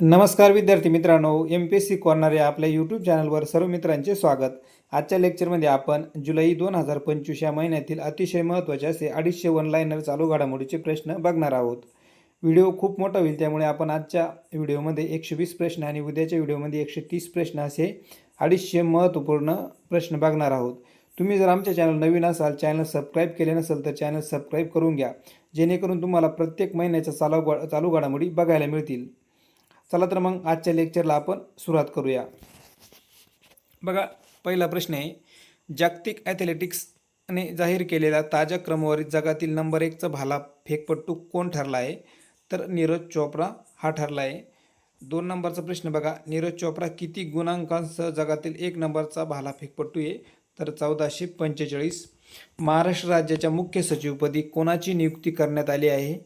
नमस्कार विद्यार्थी मित्रांनो M P S C corner या आपल्या यूट्यूब चॅनलवर सर्व मित्रांचे स्वागत. आजच्या लेक्चरमध्ये आपण जुलै दोन हजार पंचवीस या महिन्यातील अतिशय महत्त्वाचे असे अडीचशे वन लाईनर चालू घडामोडीचे प्रश्न बघणार आहोत. व्हिडिओ खूप मोठा होईल त्यामुळे आपण आजच्या व्हिडिओमध्ये एकशे वीस प्रश्न आणि उद्याच्या व्हिडिओमध्ये एकशे तीस प्रश्न असे अडीचशे महत्त्वपूर्ण प्रश्न बघणार आहोत. तुम्ही जर आमच्या चॅनल नवीन असाल चॅनल सबस्क्राईब केले नसेल तर चॅनल सबस्क्राईब करून घ्या. जेणेकरून तुम्हाला प्रत्येक महिन्याच्या चालू चालू घडामोडी बघायला मिळतील. चला तर मग आजच्या लेक्चरला आपण सुरुवात करूया. बघा पहिला प्रश्न आहे जागतिक ॲथलेटिक्सने जाहीर केलेला ताज्या क्रमवारीत जगातील नंबर एकचा भाला फेकपट्टू कोण ठरला आहे? तर नीरज चोप्रा हा ठरला आहे. दोन नंबरचा प्रश्न बघा नीरज चोप्रा किती गुणांकांसह जगातील एक नंबरचा भाला फेकपट्टू आहे? तर चौदाशे पंचेचाळीस. महाराष्ट्र राज्याच्या मुख्य सचिवपदी कोणाची नियुक्ती करण्यात आली आहे?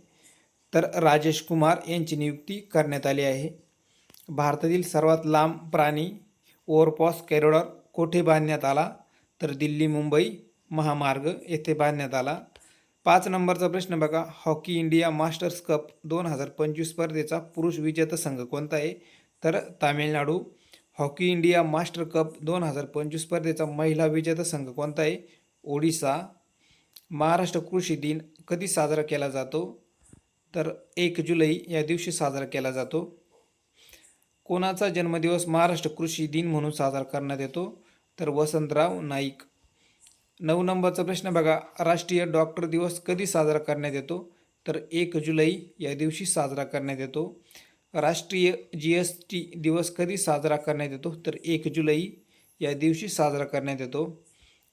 तर राजेश कुमार यांची नियुक्ती करण्यात आली आहे. भारतातील सर्वात लांब प्राणी ओव्हरपॉस कॅरिडॉर कोठे बांधण्यात आला? तर दिल्ली मुंबई महामार्ग येथे बांधण्यात आला. पाच नंबरचा प्रश्न बघा. हॉकी इंडिया मास्टर्स कप दोन हजार पंचवीस स्पर्धेचा पुरुष विजेता संघ कोणता आहे? तर Tamil Nadu. Hockey India master cup दोन हजार पंचवीस स्पर्धेचा महिला विजेता संघ कोणता आहे? ओडिसा. महाराष्ट्र कृषी दिन कधी साजरा केला जातो? तर एक जुलै या दिवशी साजरा केला जातो. कोणाचा जन्मदिवस महाराष्ट्र कृषी दिन म्हणून साजरा करण्यात येतो? तर वसंतराव नाईक. नऊ नंबरचा प्रश्न बघा. राष्ट्रीय डॉक्टर दिवस कधी साजरा करण्यात येतो? तर एक जुलै या दिवशी साजरा करण्यात येतो. राष्ट्रीय जी एस टी दिवस कधी साजरा करण्यात येतो? तर एक जुलै या दिवशी साजरा करण्यात येतो.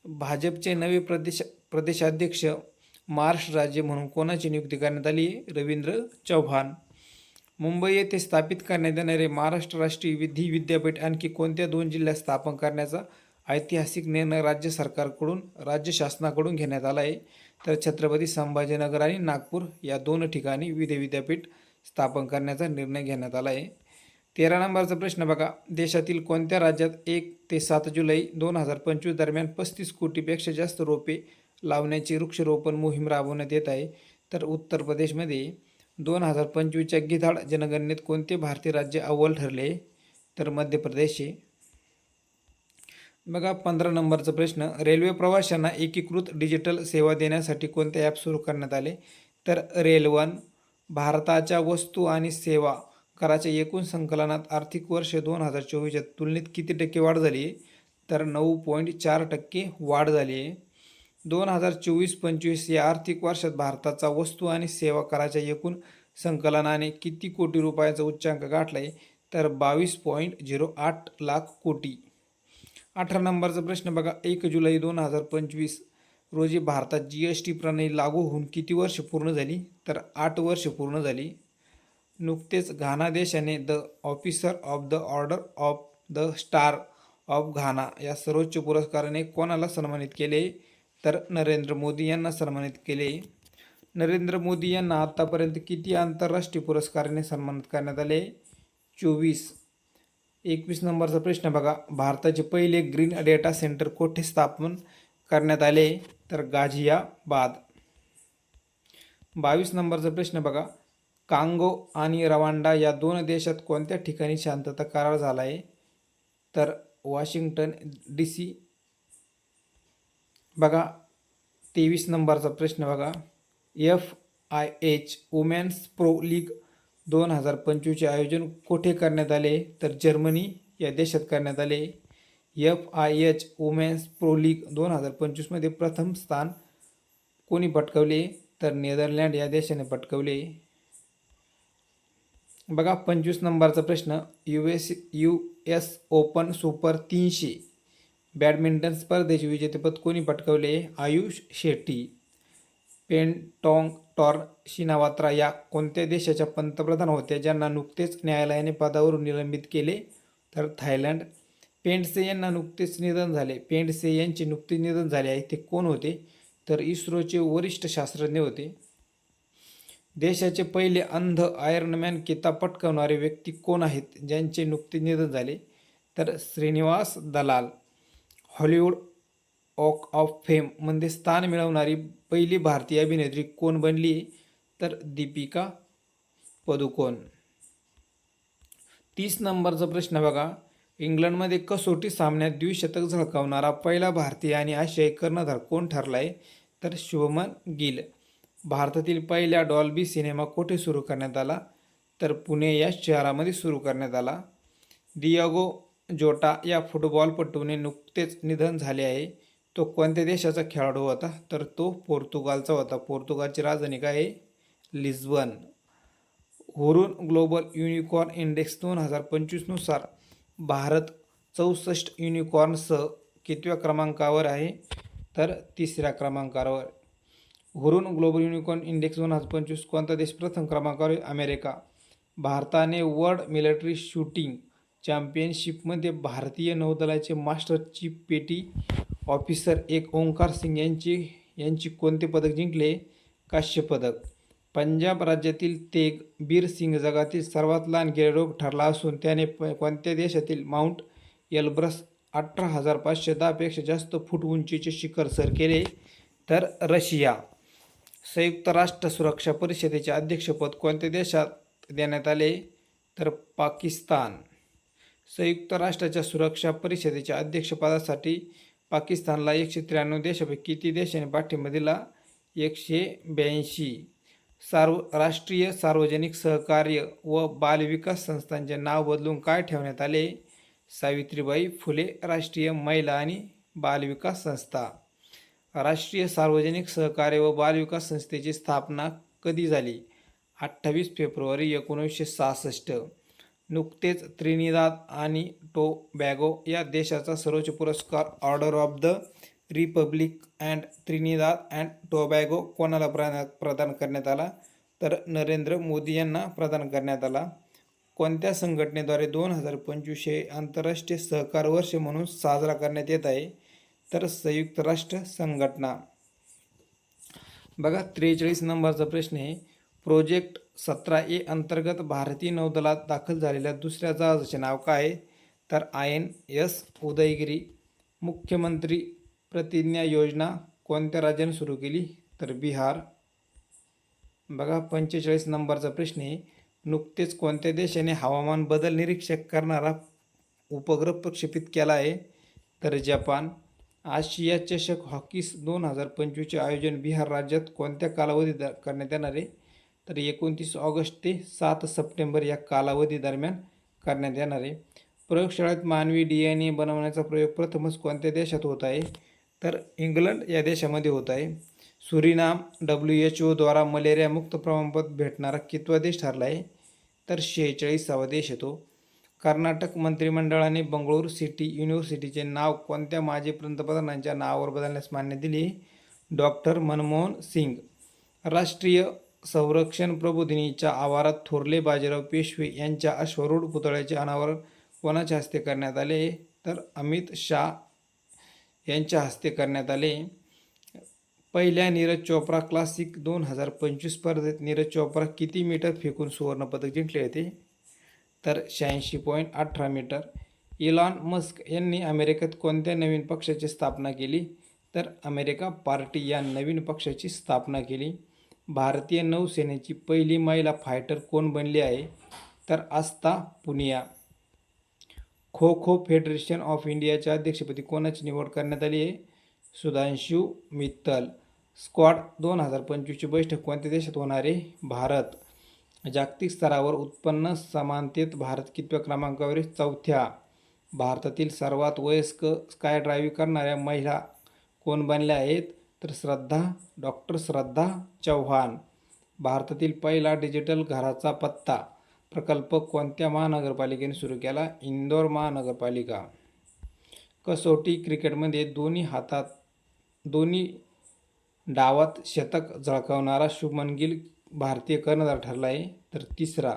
भाजपचे नवे प्रदेश प्रदेशाध्यक्ष महाराष्ट्र राज्य म्हणून कोणाची नियुक्ती करण्यात आली? आहे रवींद्र चव्हाण. मुंबई येथे स्थापित करण्यात येणारे महाराष्ट्र राष्ट्रीय विधी विद्यापीठ आणखी कोणत्या दोन जिल्ह्यात स्थापन करण्याचा ऐतिहासिक निर्णय राज्य सरकारकडून राज्य शासनाकडून घेण्यात आला आहे? तर छत्रपती संभाजीनगर आणि नागपूर या दोन ठिकाणी विधी विद्यापीठ स्थापन करण्याचा निर्णय घेण्यात आला आहे. तेरा नंबरचा प्रश्न बघा. देशातील कोणत्या राज्यात एक ते सात जुलै दोन हजार पंचवीस दरम्यान पस्तीस कोटीपेक्षा जास्त रोपे लावण्याची वृक्षरोपण मोहीम राबवण्यात येत आहे? तर उत्तर प्रदेशमध्ये दोन हजार पंचवीसच्या गिधाड जनगणनेत कोणते भारतीय राज्य अव्वल ठरले? तर मध्य प्रदेश आहे बघा पंधरा नंबरचा प्रश्न. रेल्वे प्रवाशांना एकीकृत डिजिटल सेवा देण्यासाठी कोणते ॲप सुरू करण्यात आले? तर रेल वन भारताच्या वस्तू आणि सेवा कराच्या एकूण संकलनात आर्थिक वर्ष दोन हजार चोवीसच्या तुलनेत किती टक्के वाढ झाली? आहे तर नऊ पॉईंट चार टक्के वाढ झाली. आहे दोन हजार चोवीस पंचवीस या आर्थिक वर्षात भारताचा वस्तू आणि सेवा कराच्या एकूण संकलनाने किती कोटी रुपयाचा उच्चांक गाठला आहे तर बावीस पॉईंट झिरो आठ लाख कोटी. अठरा नंबरचा प्रश्न बघा. एक जुलै दोन हजार पंचवीस रोजी भारतात जी एस टी प्रणाली लागू होऊन किती वर्ष पूर्ण झाली? तर आठ वर्ष पूर्ण झाली. नुकतेच घाना देशाने the officer of the order of the star of Ghana या सर्वोच्च पुरस्काराने कोणाला सन्मानित केले? तर नरेंद्र मोदी यांना सन्मानित केले. नरेंद्र मोदी यांना आत्तापर्यंत किती आंतरराष्ट्रीय पुरस्काराने सन्मानित करण्यात आले? चोवीस. एकवीस नंबरचा प्रश्न बघा. भारताचे पहिले ग्रीन डेटा सेंटर कोठे स्थापन करण्यात आले? तर गाझियाबाद. बावीस नंबरचा प्रश्न बघा. कांगो आणि रवांडा या दोन देशात कोणत्या ठिकाणी शांतता करार झाला आहे तर वॉशिंग्टन डी सी बघा तेवीस नंबरचा प्रश्न बघा. F I H women's pro league दोन हजार पंचवीसचे आयोजन कोठे करण्यात आले? तर जर्मनी या देशात करण्यात आले. F I H women's pro league दोन हजार पंचवीसमध्ये प्रथम स्थान कोणी पटकवले? तर नेदरलँड या देशाने पटकवले. बघा पंचवीस नंबरचा प्रश्न. U S U S open super तीनशे बॅडमिंटन स्पर्धेचे विजेतेपद कोणी पटकावले? Ayush Shetty. Paetongtarn Shinawatra या कोणत्या देशाच्या पंतप्रधान होत्या? ज्यांना नुकतेच न्यायालयाने पदावरून निलंबित केले तर थायलंड. पेंडसे यांना नुकतेच निधन झाले. पेंडसे यांचे नुकतेच निधन झाले आहे ते कोण होते? तर इस्रोचे वरिष्ठ शास्त्रज्ञ होते. देशाचे पहिले अंध आयर्नमॅन किताब पटकावणारे व्यक्ती कोण आहेत? ज्यांचे नुकते निधन झाले तर श्रीनिवास दलाल. हॉलिवूड ऑक ऑफ फेममध्ये स्थान मिळवणारी पहिली भारतीय अभिनेत्री कोण बनली तर दीपिका पदुकोण? तीस नंबरचा प्रश्न बघा. इंग्लंडमध्ये कसोटी सामन्यात द्विशतक झळकावणारा पहिला भारतीय आणि आशियाई कर्णधार कोण ठरला आहे तर शुभमन गिल. भारतातील पहिल्या डॉल्बी सिनेमा कोठे सुरू करण्यात आला? तर पुणे या शहरामध्ये सुरू करण्यात आला. दियागो जोटा या फुटबॉलपटूने नुकतेच निधन झाले आहे. तो कोणत्या देशाचा खेळाडू होता? तर तो पोर्तुगालचा होता. पोर्तुगालची राजधानी काय आहे? Lisbon. Hurun global unicorn index दोन हजार पंचवीसनुसार भारत चौसष्ट युनिकॉर्नसह कितव्या क्रमांकावर आहे? तर तिसऱ्या क्रमांकावर. हुरून ग्लोबल युनिकॉर्न इंडेक्स दोन हजार पंचवीस कोणता देश प्रथम क्रमांकावर आहे? अमेरिका. भारताने वर्ल्ड मिलिटरी शूटिंग चॅम्पियनशिपमध्ये भारतीय नौदलाचे मास्टर चीफ पेटी ऑफिसर एक ओंकार सिंग यांची यांची कोणते पदक जिंकले? काश्य पदक. पंजाब राज्यातील तेग बीर सिंग जगातील सर्वात लहान गिर्यारोग ठरला असून त्याने प कोणत्या देशातील माउंट एल्ब्रस अठरा हजार पाचशे दहापेक्षा जास्त फूट उंचीचे शिखर सर केले? तर रशिया. संयुक्त राष्ट्र सुरक्षा परिषदेचे अध्यक्षपद कोणत्या देशात देण्यात आले? तर पाकिस्तान. संयुक्त राष्ट्राच्या सुरक्षा परिषदेच्या अध्यक्षपदासाठी पाकिस्तानला एकशे त्र्याण्णव देशापैकी किती देशांनी पाठिंबा दिला. एकशे ब्याऐंशी. सार्व राष्ट्रीय सार्वजनिक सहकार्य व बालविकास संस्थांचे नाव बदलून काय ठेवण्यात आले? सावित्रीबाई फुले राष्ट्रीय महिला आणि बालविकास संस्था. राष्ट्रीय सार्वजनिक सहकार्य व बालविकास संस्थेची स्थापना कधी झाली? अठ्ठावीस फेब्रुवारी एकोणीसशे सहासष्ट. नुकतेच त्रिनिदाद आणि टोबॅगो या देशाचा सर्वोच्च पुरस्कार order of the republic and Trinidad and Tobago कोणाला प्र प्रदान करण्यात आला? तर नरेंद्र मोदी यांना प्रदान करण्यात आला. कोणत्या संघटनेद्वारे दोन हजार पंचवीस हे आंतरराष्ट्रीय सहकार वर्ष म्हणून साजरा करण्यात येत आहे? तर संयुक्त राष्ट्र संघटना. बघा त्रेचाळीस नंबरचा प्रश्न आहे. प्रोजेक्ट सतरा ए अंतर्गत भारतीय नौदलात दाखल झालेल्या दुसऱ्या जहाजाचे नाव काय? आहे? तर आय एन एस उदयगिरी. मुख्यमंत्री प्रतिज्ञा योजना कोणत्या राज्याने सुरू केली? तर बिहार. बघा पंचेचाळीस नंबरचा प्रश्न आहे. नुकतेच कोणत्या देशाने हवामान बदल निरीक्षक करणारा उपग्रह प्रक्षेपित केला आहे? तर जपान. आशिया चषक हॉकीस दोन हजार पंचवीसचे आयोजन बिहार राज्यात कोणत्या कालावधीत करण्यात येणार आहे? तर एकोणतीस ऑगस्ट ते सात सप्टेंबर या कालावधी दरम्यान करण्यात येणार आहे. प्रयोगशाळेत मानवी डी एन ए बनवण्याचा प्रयोग प्रथमच कोणत्या देशात होत आहे? तर इंग्लंड या देशामध्ये होत आहे. सुरिनाम डब्ल्यू एच ओद्वारा मलेरियामुक्त प्रमाणपत्र भेटणारा कितवा देश ठरला आहे? तर शेहेचाळीसावा देश येतो कर्नाटक मंत्रिमंडळाने बंगळूर सिटी युनिव्हर्सिटीचे नाव कोणत्या माजी पंतप्रधानांच्या नावावर बदलण्यास मान्य दिली डॉक्टर मनमोहन सिंग. राष्ट्रीय संरक्षण प्रबोधिनीच्या आवारात थोरले बाजीराव पेशवे यांच्या अश्वरूढ पुतळ्याचे अनावरण कोणाच्या हस्ते करण्यात आले. तर अमित शाह यांच्या हस्ते करण्यात आले. पहिल्या नीरज चोप्रा क्लासिक दोन हजार पंचवीस स्पर्धेत नीरज चोप्रा किती मीटर फेकून सुवर्णपदक जिंकले होते? तर शहाऐंशी पॉईंट अठरा मीटर. इलॉन मस्क यांनी अमेरिकेत कोणत्या नवीन पक्षाची स्थापना केली? तर अमेरिका पार्टी या नवीन पक्षाची स्थापना केली. भारतीय नौसेनेची पहिली महिला फायटर कोण बनली आहे? तर आस्था पुनिया. खो खो फेडरेशन ऑफ इंडियाच्या अध्यक्षपदी कोणाची निवड करण्यात आली आहे? सुधांशू मित्तल. स्क्वॉड दोन हजार पंचवीसची बैठक कोणत्या देशात होणार आहे? भारत. जागतिक स्तरावर उत्पन्न समानतेत भारत कितव्या क्रमांकावर चौथ्या. भारतातील सर्वात वयस्क स्काय ड्रायव्हिंग करणाऱ्या महिला कोण बनल्या आहेत? तर श्रद्धा डॉक्टर श्रद्धा चव्हाण भारतातील पहिला डिजिटल घराचा पत्ता. प्रकल्प कोणत्या महानगरपालिकेने सुरू केला? इंदोर महानगरपालिका. कसोटी क्रिकेटमध्ये दोन्ही हातात दोन्ही डावात शतक झळकावणारा शुभमन गिल भारतीय कर्णधार ठरला आहे तर तिसरा.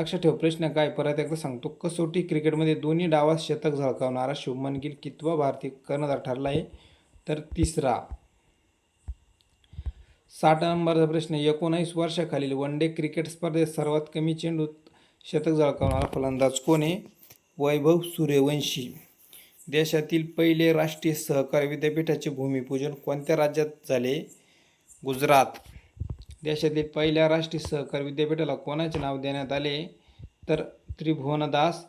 लक्षात ठेव प्रश्न काय? परत एकदा सांगतो. कसोटी क्रिकेटमध्ये दोन्ही डावात शतक झळकावणारा शुभमन गिल कितवा भारतीय कर्णधार ठरला आहे तर तिसरा. साठ नंबरचा प्रश्न एकोणावीस वर्षाखालील वन डे क्रिकेट स्पर्धेत सर्वात कमी चेंडूत शतक झळकावणारा फलंदाज कोण आहे? वैभव सूर्यवंशी. देशातील पहिले राष्ट्रीय सहकार विद्यापीठाचे भूमिपूजन कोणत्या राज्यात झाले? गुजरात. देशातील पहिल्या राष्ट्रीय सहकार विद्यापीठाला कोणाचे नाव देण्यात आले? तर त्रिभुवनदास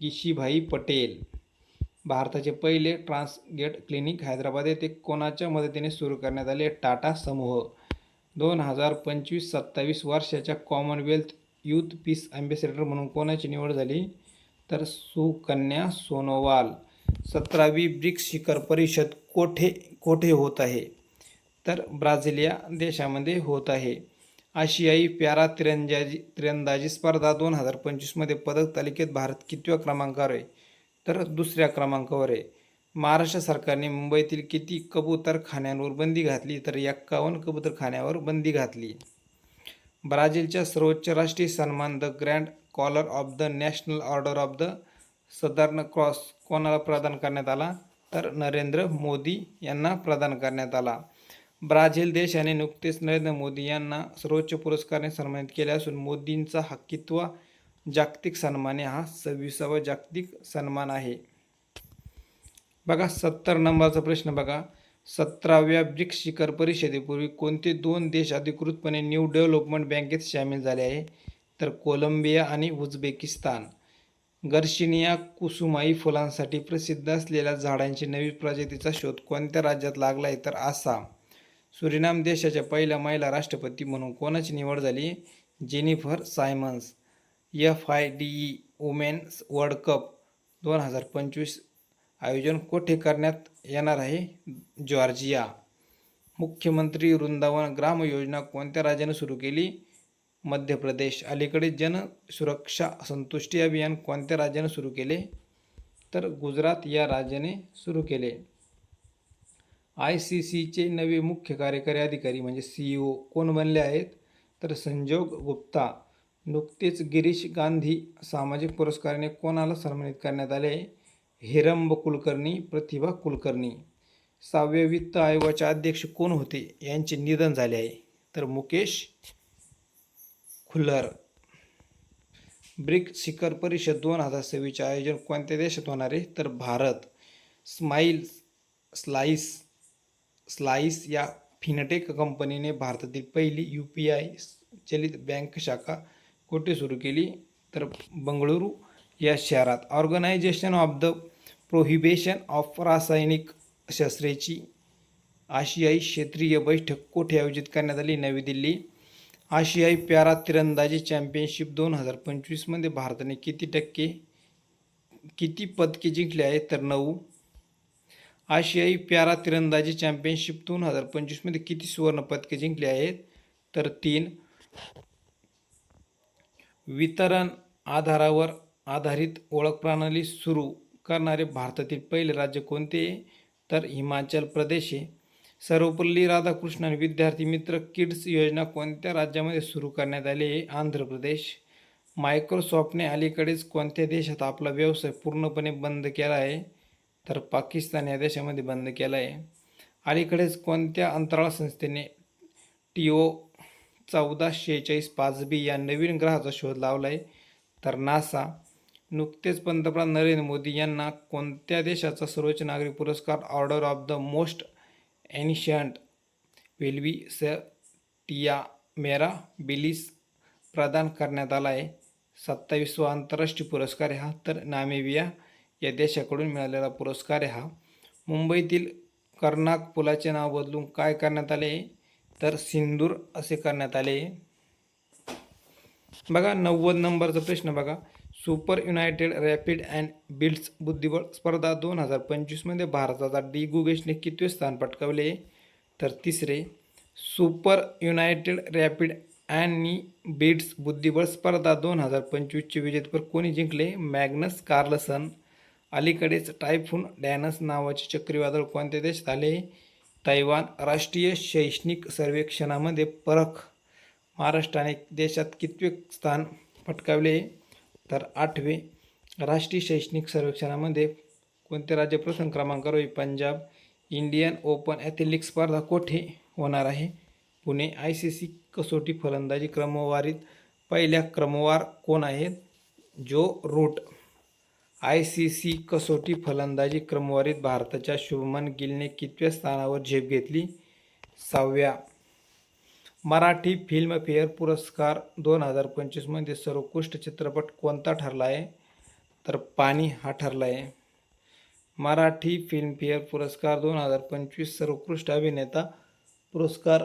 किशीभाई पटेल. भारताचे पहिले ट्रान्सगेट क्लिनिक हैदराबाद येथे कोणाच्या मदतीने सुरू करण्यात आले? टाटा समूह. दोन हजार पंचवीस सत्तावीस वर्षाच्या कॉमनवेल्थ यूथ पीस अँबॅसेडर म्हणून कोणाची निवड झाली? तर सुकन्या सोनोवाल. सतरावी ब्रिक्स शिखर परिषद कोठे कोठे होत आहे? तर ब्राझील या देशामध्ये होत आहे. आशियाई प्यारा तिरंदाजी तिरंदाजी स्पर्धा दोन हजार पंचवीसमध्ये पदक तालिकेत भारत कितव्या क्रमांकावर आहे? तर दुसऱ्या क्रमांकावर आहे. महाराष्ट्र सरकारने मुंबईतील किती कबूतरखान्यांवर बंदी घातली? तर एक्कावन्न कबूतरखान्यावर बंदी घातली. ब्राझीलच्या सर्वोच्च राष्ट्रीय सन्मान the grand collar of the national order of the southern cross कोणाला प्रदान करण्यात आला? तर नरेंद्र मोदी यांना प्रदान करण्यात आला. ब्राझील देशाने नुकतेच नरेंद्र मोदी यांना सर्वोच्च पुरस्काराने सन्मानित केले असून मोदींचा हा जागतिक सन्मान हा सव्वीसावा जागतिक सन्मान आहे. बघा सत्तर नंबरचा प्रश्न बघा. सतराव्या ब्रिक्स शिखर परिषदेपूर्वी कोणते दोन देश अधिकृतपणे न्यू डेव्हलपमेंट बँकेत सामील झाले आहे? तर कोलंबिया आणि उझबेकिस्तान. गर्शिनिया कुसुमाई फुलांसाठी प्रसिद्ध असलेल्या झाडांची नवी प्रजातीचा शोध कोणत्या राज्यात लागला आहे तर आसाम. सुरिनाम देशाच्या पहिल्या महिला राष्ट्रपती म्हणून कोणाची निवड झाली? Jennifer Simons. F I D E women's world cup दोन हजार पंचवीस आयोजन कोठे करण्यात येणार आहे? जॉर्जिया. मुख्यमंत्री वृंदावन ग्राम योजना कोणत्या राज्याने सुरू केली? मध्य प्रदेश. अलीकडे जन सुरक्षा संतुष्टी अभियान कोणत्या राज्याने सुरू केले? तर गुजरात या राज्याने सुरू केले. आय सी सीचे नवे मुख्य कार्यकारी अधिकारी म्हणजे सी ओ कोण बनले आहेत? तर संजोग गुप्ता. नुकतेच गिरीश गांधी सामाजिक पुरस्काराने कोणाला सन्मानित करण्यात आले? हिरंब कुलकर्णी प्रतिभा कुलकर्णी. सहाव्या वित्त आयोगाचे अध्यक्ष कोण होते? यांचे निधन झाले आहे. तर मुकेश खुल्लर. ब्रिक शिखर परिषद दोन हजार सव्वीसचे आयोजन कोणत्या देशात होणार आहे? तर भारत. स्माईल स्लाईस स्लाईस या फिनटेक कंपनीने भारतातील पहिली यू पी आय चलित बँक शाखा कोठे सुरू केली? तर बंगळुरू या शहरात. Organisation of the prohibition of रासायनिक शस्त्रेची आशियाई क्षेत्रीय बैठक कोठे आयोजित करण्यात आली? नवी दिल्ली. आशियाई प्यारा तिरंदाजी चॅम्पियनशिप दोन हजार पंचवीसमध्ये भारताने किती टक्के किती पदके जिंकले आहेत? तर नऊ. आशियाई प्यारा तिरंदाजी चॅम्पियनशिप दोन हजार पंचवीसमध्ये किती सुवर्ण पदके आहेत? तर तीन. वितरण आधारावर आधारित ओळख प्रणाली सुरू करणारे भारतातील पहिले राज्य कोणते? तर हिमाचल प्रदेश आहे सर्वपल्ली राधाकृष्णन विद्यार्थी मित्र किड्स योजना कोणत्या राज्यामध्ये सुरू करण्यात आली आहे? आंध्र प्रदेश. मायक्रोसॉफ्टने अलीकडेच कोणत्या देशात आपला व्यवसाय पूर्णपणे बंद केला आहे? तर पाकिस्तान या देशामध्ये बंद केला आहे. अलीकडेच कोणत्या अंतराळ संस्थेने टी ओ चौदा शेहेचाळीस पाच बी या नवीन ग्रहाचा शोध लावला आहे तर नासा नुकतेच पंतप्रधान नरेंद्र मोदी यांना कोणत्या देशाचा सर्वोच्च नागरिक पुरस्कार order of the most ancient Welwitschia मेरा बिलिस प्रदान करण्यात आला आहे सत्तावीसवा आंतरराष्ट्रीय पुरस्कार हा तर नामेविया या देशाकडून मिळालेला पुरस्कार हा. मुंबईतील कर्नाक पुलाचे नाव बदलून काय करण्यात आले? तर सिंदूर असे करण्यात आले. बघा नव्वद नंबरचा प्रश्न बघा. Super united rapid and blitz बुद्धिबळ स्पर्धा दोन हजार पंचवीसमध्ये भारताचा डी. गुगेशने कितवे स्थान पटकावले? तर तिसरे सुपर युनायटेड रॅपिड आणि बिड्स बुद्धिबळ स्पर्धा दोन हजार पंचवीसचे विजेतेपद कोणी जिंकले? Magnus Carlsen. अलीकडेच टायफून डॅनस नावाचे चक्रीवादळ कोणत्या देशात आले? तैवान राष्ट्रीय शैक्षणिक सर्वेक्षणामध्ये परख. महाराष्ट्राने देशात कितवे स्थान पटकावले? तर आठवे राष्ट्रीय शैक्षणिक सर्वेक्षणामध्ये कोणते राज्य प्रथम क्रमांकावर आहे? पंजाब इंडियन ओपन ॲथलेटिक स्पर्धा कोठे होणार आहे? पुणे आय सी सी कसोटी फलंदाजी क्रमवारीत पहिल्या क्रमवार कोण आहेत? जो रूट आय सी सी कसोटी फलंदाजी क्रमवारीत भारताच्या शुभमन गिलने कितव्या स्थानावर झेप घेतली? सहाव्या. मराठी फिल्मफेअर पुरस्कार दोन हजार पंचवीसमध्ये सर्वोत्कृष्ट चित्रपट कोणता ठरला आहे तर पाणी हा ठरला आहे मराठी फिल्मफेअर पुरस्कार दोन हजार पंचवीस सर्वोत्कृष्ट अभिनेता पुरस्कार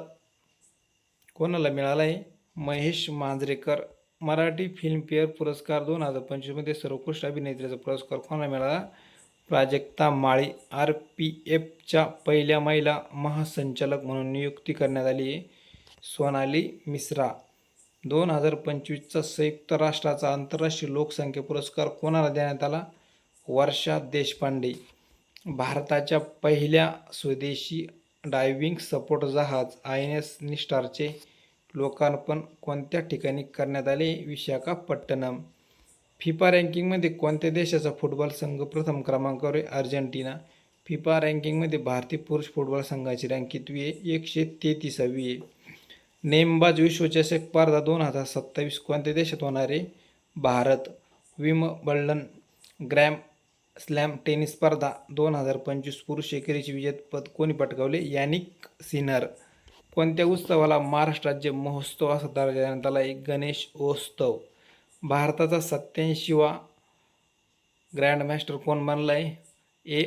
कोणाला मिळाला आहे महेश मांजरेकर. मराठी फिल्मफेअर पुरस्कार दोन हजार पंचवीसमध्ये सर्वोत्कृष्ट अभिनेत्रीचा पुरस्कार कोणाला मिळाला? प्राजक्ता माळी आर पी एफच्या पहिल्या महिला महासंचालक म्हणून नियुक्ती करण्यात आली आहे. सोनाली मिश्रा. दोन हजार पंचवीसचा संयुक्त राष्ट्राचा आंतरराष्ट्रीय लोकसंख्या पुरस्कार कोणाला देण्यात आला? वर्षा देशपांडे. भारताच्या पहिल्या स्वदेशी डायव्हिंग सपोर्ट जहाज आय एन एस निस्टारचे लोकार्पण कोणत्या ठिकाणी करण्यात आले? विशाखापट्टणम फिफा रँकिंगमध्ये कोणत्या देशाचा फुटबॉल संघ प्रथम क्रमांकावर आहे? अर्जेंटिना. फिफा रँकिंगमध्ये भारतीय पुरुष फुटबॉल संघाची रँकितवी आहे? एकशे तेहतीसावी आहे. नेमबाज विश्वचषक स्पर्धा दोन हजार सत्तावीस कोणत्या देशात होणार आहे? Bharat. Wimbledon grand slam tennis स्पर्धा दोन हजार पंचवीस पुरुष एकेरीचे विजेतेपद कोणी पटकावले? यानिक सिनर कोणत्या उत्सवाला महाराष्ट्र राज्य महोत्सव असा दर्जा देण्यात आला? आहे गणेश उत्सव. भारताचा सत्याऐंशीवा ग्रँडमास्टर कोण बनला आहे ए.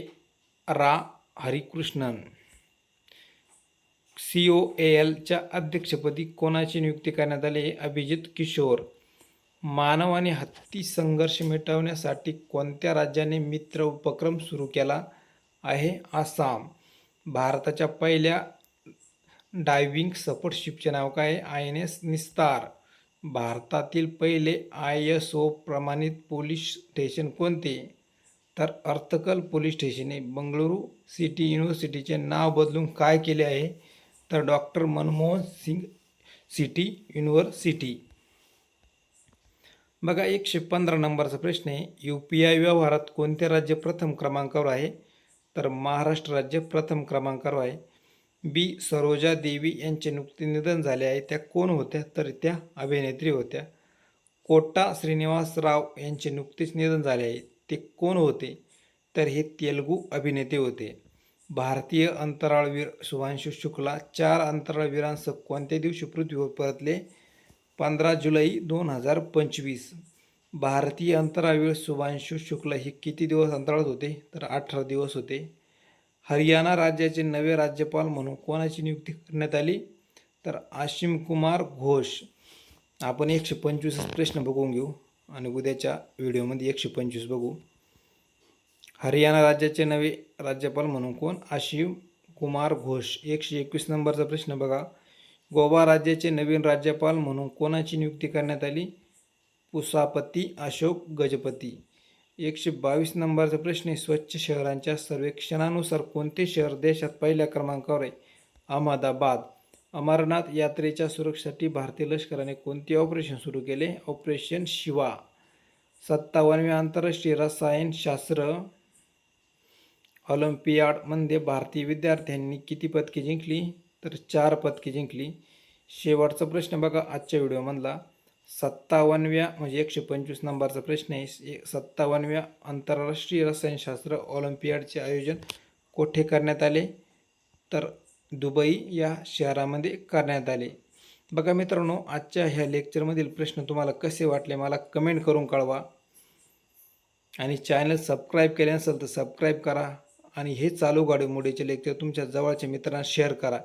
रा. हरिकृष्णन. सी ओ ए एलच्या अध्यक्षपदी कोणाची नियुक्ती करण्यात आली? आहे अभिजित किशोर. मानव आणि हत्ती संघर्ष मिटवण्यासाठी कोणत्या राज्याने मित्र उपक्रम सुरू केला आहे? आसाम. भारताच्या पहिल्या डायव्हिंग सपोर्ट शिपचे नाव काय? आहे आय एन एस निस्तार. भारतातील पहिले आय एस ओ प्रमाणित पोलीस स्टेशन कोणते? तर अर्थकल पोलीस स्टेशन बंगळुरू सिटी युनिव्हर्सिटीचे नाव बदलून काय केले आहे? तर doctor Manmohan Singh city university. बघा एकशे पंधरा नंबरचा प्रश्न आहे. यू पी आय व्यवहारात कोणते राज्य प्रथम क्रमांकावर आहे? तर महाराष्ट्र राज्य प्रथम क्रमांकावर आहे. बी. सरोजा देवी यांचे नुकते निधन झाले आहे. त्या कोण होत्या? तर त्या अभिनेत्री होत्या. कोटा श्रीनिवासराव यांचे नुकतेच निधन झाले आहे. ते कोण होते? तर हे तेलुगू अभिनेते होते. भारतीय अंतराळवीर शुभांशु शुक्ला चार अंतराळवीरांसह कोणत्या दिवशी पृथ्वीवर परतले? पंधरा जुलै दोन हजार पंचवीस. भारतीय अंतराळवीर शुभांशु शुक्ला हे किती दिवस अंतराळात होते? तर अठरा दिवस होते. हरियाणा राज्याचे नवे राज्यपाल म्हणून कोणाची नियुक्ती करण्यात आली? तर आशिम कुमार घोष. आपण एकशे पंचवीस प्रश्न बघून घेऊ आणि उद्याच्या व्हिडिओमध्ये एकशे पंचवीस बघू. हरियाणा राज्याचे नवे राज्यपाल म्हणून कोण? आशिम कुमार घोष. एकशे एकवीस नंबरचा प्रश्न बघा. गोवा राज्याचे नवीन राज्यपाल म्हणून कोणाची नियुक्ती करण्यात आली? पुसापती अशोक गजपती. एकशे बावीस नंबरचा प्रश्न आहे. स्वच्छ शहरांच्या सर्वेक्षणानुसार कोणते शहर देशात पहिल्या क्रमांकावर आहे? अहमदाबाद. अमरनाथ यात्रेच्या सुरक्षेसाठी भारतीय लष्कराने कोणते ऑपरेशन सुरू केले? ऑपरेशन शिवा. सत्तावन्नवे आंतरराष्ट्रीय रसायनशास्त्र ऑलिम्पियाडमध्ये भारतीय विद्यार्थ्यांनी किती पदके जिंकली? तर चार पदके जिंकली. शेवटचा प्रश्न बघा. आजच्या व्हिडिओमधला सत्तावन्नव्या म्हणजे एकशे पंचवीस नंबरचा प्रश्न आहे. सत्तावन्नव्या आंतरराष्ट्रीय रसायनशास्त्र ऑलिम्पियाडचे आयोजन कोठे करण्यात आले? तर दुबई या शहरामध्ये करण्यात आले. बघा मित्रांनो आजच्या ह्या लेक्चरमधील प्रश्न तुम्हाला कसे वाटले मला कमेंट करून कळवा. आणि चॅनल सबस्क्राईब केले नसेल तर सबस्क्राईब करा आणि हे चालू घडामोडीचे लेक्चर तुमच्या जवळच्या मित्रांना शेअर करा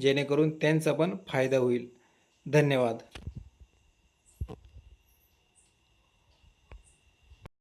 जेणेकरून त्यांचा पण फायदा होईल. धन्यवाद.